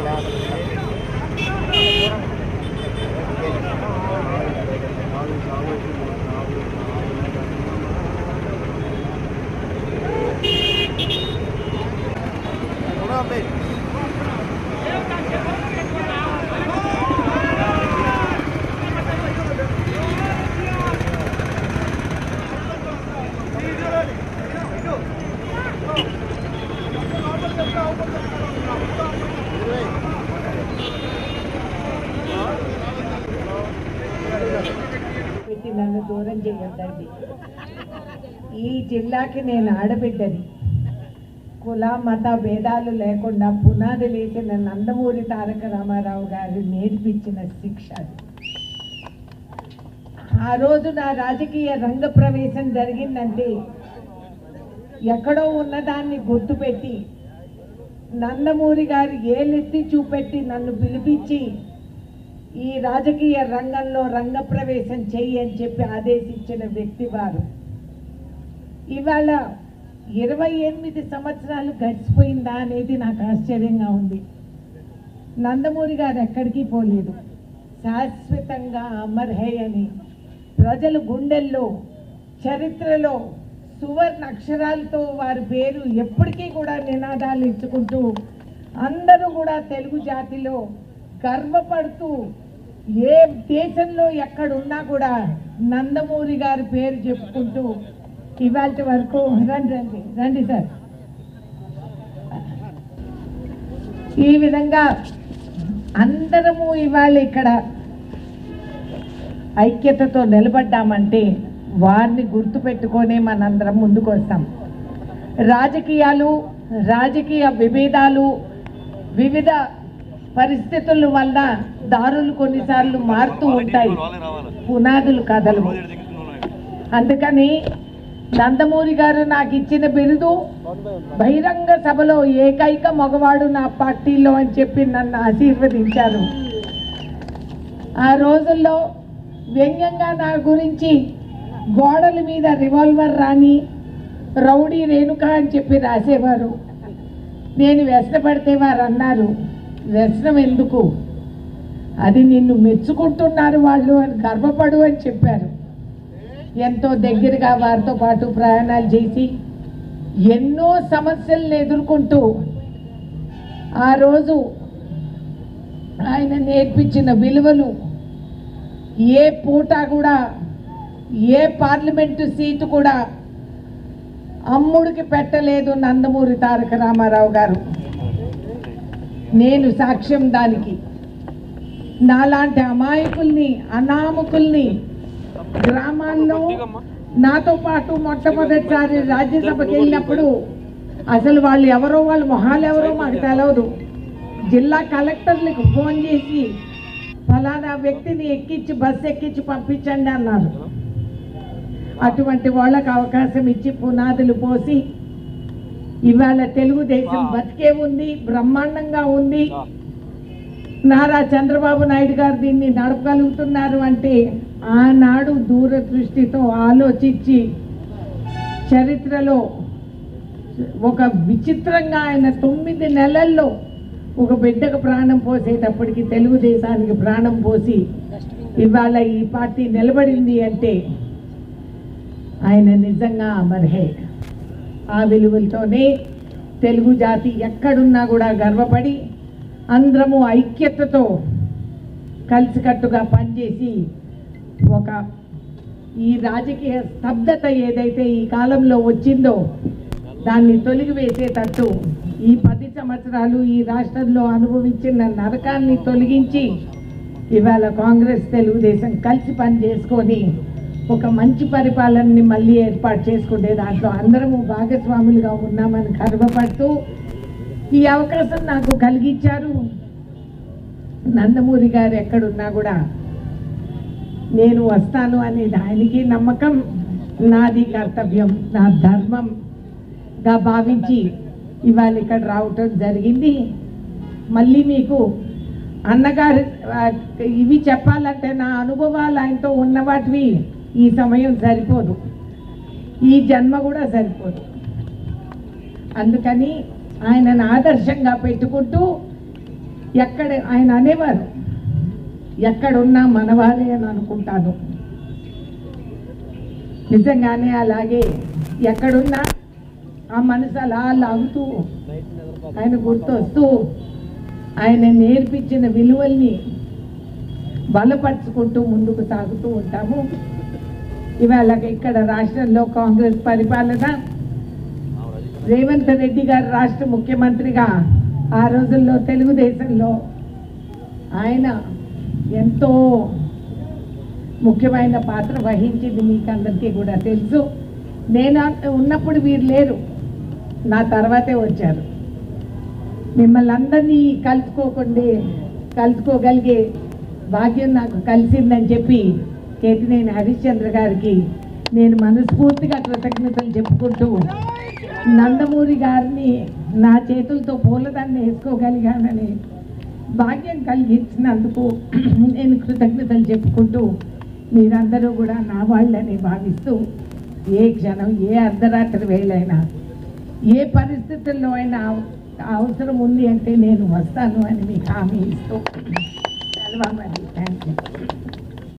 Amen. దూరం చేయొద్దండి ఈ జిల్లాకి నేను ఆడబిడ్డని. కుల మత భేదాలు లేకుండా పునాది లేచిన నందమూరి తారక రామారావు గారు నేర్పించిన శిక్ష ఆ రోజు నా రాజకీయ రంగ ప్రవేశం జరిగిందంటే ఎక్కడో ఉన్నదాన్ని గుర్తుపెట్టి నందమూరి గారు ఏలెత్తి చూపెట్టి నన్ను పిలిపించి ఈ రాజకీయ రంగంలో రంగప్రవేశం చెయ్యి అని చెప్పి ఆదేశించిన వ్యక్తి వారు. ఇవాళ ఇరవై ఎనిమిది సంవత్సరాలు గడిచిపోయిందా అనేది నాకు ఆశ్చర్యంగా ఉంది. నందమూరి గారు ఎక్కడికి పోలేదు. శాశ్వతంగా అమర్హే అని ప్రజల గుండెల్లో చరిత్రలో సువర్ణ అక్షరాలతో వారి పేరు ఎప్పటికీ కూడా నినాదాలు ఇచ్చుకుంటూ అందరూ కూడా తెలుగు జాతిలో గర్వపడుతూ ఏ దేశంలో ఎక్కడున్నా కూడా నందమూరి గారి పేరు చెప్పుకుంటూ ఇవాళ వరకు రండి రండి రండి సార్. ఈ విధంగా అందరము ఇవాళ ఇక్కడ ఐక్యతతో నిలబడ్డామంటే వారిని గుర్తుపెట్టుకొనే మనందరం ముందుకు వస్తాం రాజకీయాలు రాజకీయ విభేదాలు వివిధ పరిస్థితుల వల్ల దారులు కొన్నిసార్లు మారుతూ ఉంటాయి. పునాదులు కథలు అందుకని నందమూరి గారు నాకు ఇచ్చిన బిరుదు బహిరంగ సభలో ఏకైక మగవాడు నా పార్టీలో అని చెప్పి నన్ను ఆశీర్వదించారు. ఆ రోజుల్లో వ్యంగ్యంగా నా గురించి గోడల మీద రివాల్వర్ రాని రౌడీ రేణుక అని చెప్పి రాసేవారు. నేను వ్యసనపడితే వారు అన్నారు వ్యసనం ఎందుకు? అది నిన్ను మెచ్చుకుంటున్నారు వాళ్ళు అని గర్వపడు అని చెప్పారు. ఎంతో దగ్గరగా వారితో పాటు ప్రయాణాలు చేసి ఎన్నో సమస్యలను ఎదుర్కొంటూ ఆ రోజు ఆయన నేర్పించిన విలువలు ఏ పూట కూడా ఏ పార్లమెంటు సీటు కూడా అమ్ముడికి పెట్టలేదు నందమూరి తారక రామారావు గారు. నేను సాక్ష్యం దానికి. నాలాంటి అమాయకుల్ని అనామకుల్ని గ్రామాల్లో నాతో పాటు మొట్టమొదటిసారి రాజ్యసభకి వెళ్ళినప్పుడు అసలు వాళ్ళు ఎవరో వాళ్ళ మొహాలు ఎవరో మాకు తెలవదు. జిల్లా కలెక్టర్లకు ఫోన్ చేసి ఫలానా వ్యక్తిని ఎక్కించి బస్సు ఎక్కించి పంపించండి అన్నారు. అటువంటి వాళ్ళకు అవకాశం ఇచ్చి పునాదులు పోసి ఇవాళ తెలుగుదేశం బతికే ఉంది బ్రహ్మాండంగా ఉంది. నారా చంద్రబాబు నాయుడు గారు దీన్ని నడపగలుగుతున్నారు అంటే ఆనాడు దూరదృష్టితో ఆలోచించి చరిత్రలో ఒక విచిత్రంగా ఆయన తొమ్మిది నెలల్లో ఒక బిడ్డకు ప్రాణం పోసేటప్పటికి తెలుగుదేశానికి ప్రాణం పోసి ఇవాళ ఈ పార్టీ నిలబడింది అంటే ఆయన నిజంగా అమర్హే. ఆ విలువలతోనే తెలుగు జాతి ఎక్కడున్నా కూడా గర్వపడి అందరము ఐక్యతతో కలిసికట్టుగా పనిచేసి ఒక ఈ రాజకీయ స్తబ్దత ఏదైతే ఈ కాలంలో వచ్చిందో దాన్ని తొలిగి వేసేటట్టు ఈ పది సంవత్సరాలు ఈ రాష్ట్రంలో అనుభవించిన నరకాన్ని తొలగించి ఇవాళ కాంగ్రెస్ తెలుగుదేశం కలిసి పని చేసుకొని ఒక మంచి పరిపాలనని మళ్ళీ ఏర్పాటు చేసుకునే దాంట్లో అందరము భాగస్వాములుగా ఉన్నామని గర్వపడుతూ ఈ అవకాశం నాకు కలిగించారు నందమూరి గారు ఎక్కడున్నా కూడా నేను వస్తాను అనేది ఆయనకి నమ్మకం నాది కర్తవ్యం నా ధర్మంగా భావించి ఇవాళ ఇక్కడ రావటం జరిగింది. మళ్ళీ మీకు అన్నగారు ఇవి చెప్పాలంటే నా అనుభవాలు ఆయనతో ఉన్న వాటివి ఈ సమయం సరిపోదు. ఈ జన్మ కూడా సరిపోదు. అందుకని ఆయనను ఆదర్శంగా పెట్టుకుంటూ ఎక్కడ ఆయన అనేవారు? ఎక్కడున్నా మనవారే అని అనుకుంటాను. నిజంగానే అలాగే ఎక్కడున్నా ఆ మనసు అలా లాగుతూ ఆయన గుర్తొస్తూ ఆయన నేర్పించిన విలువల్ని బలపరుచుకుంటూ ముందుకు సాగుతూ ఉంటాము. ఇవాళ ఇక్కడ రాష్ట్రంలో కాంగ్రెస్ పరిపాలన. రేవంత్ రెడ్డి గారు రాష్ట్ర ముఖ్యమంత్రిగా ఆ రోజుల్లో తెలుగుదేశంలో ఆయన ఎంతో ముఖ్యమైన పాత్ర వహించింది మీకు అందరికీ కూడా తెలుసు. నేను ఉన్నప్పుడు వీరు లేరు. నా తర్వాతే వచ్చారు. మిమ్మల్ని అందరినీ కలుసుకోకుండా కలుసుకోగలిగే భాగ్యం నాకు కలిసిందని చెప్పి కేటినేని హరిశ్చంద్ర గారికి నేను మనస్ఫూర్తిగా కృతజ్ఞతలు చెప్పుకుంటూ నందమూరి గారిని నా చేతులతో పూలదాన్ని వేసుకోగలిగానని భాగ్యం కలిగించినందుకు నేను కృతజ్ఞతలు చెప్పుకుంటూ మీరందరూ కూడా నా వాళ్ళని భావిస్తూ ఏ క్షణం ఏ అర్ధరాత్రి వేళైనా ఏ పరిస్థితుల్లో అయినా అవసరం ఉంది అంటే నేను వస్తాను అని మీకు హామీ ఇస్తూ సెలవు మరి థ్యాంక్ యూ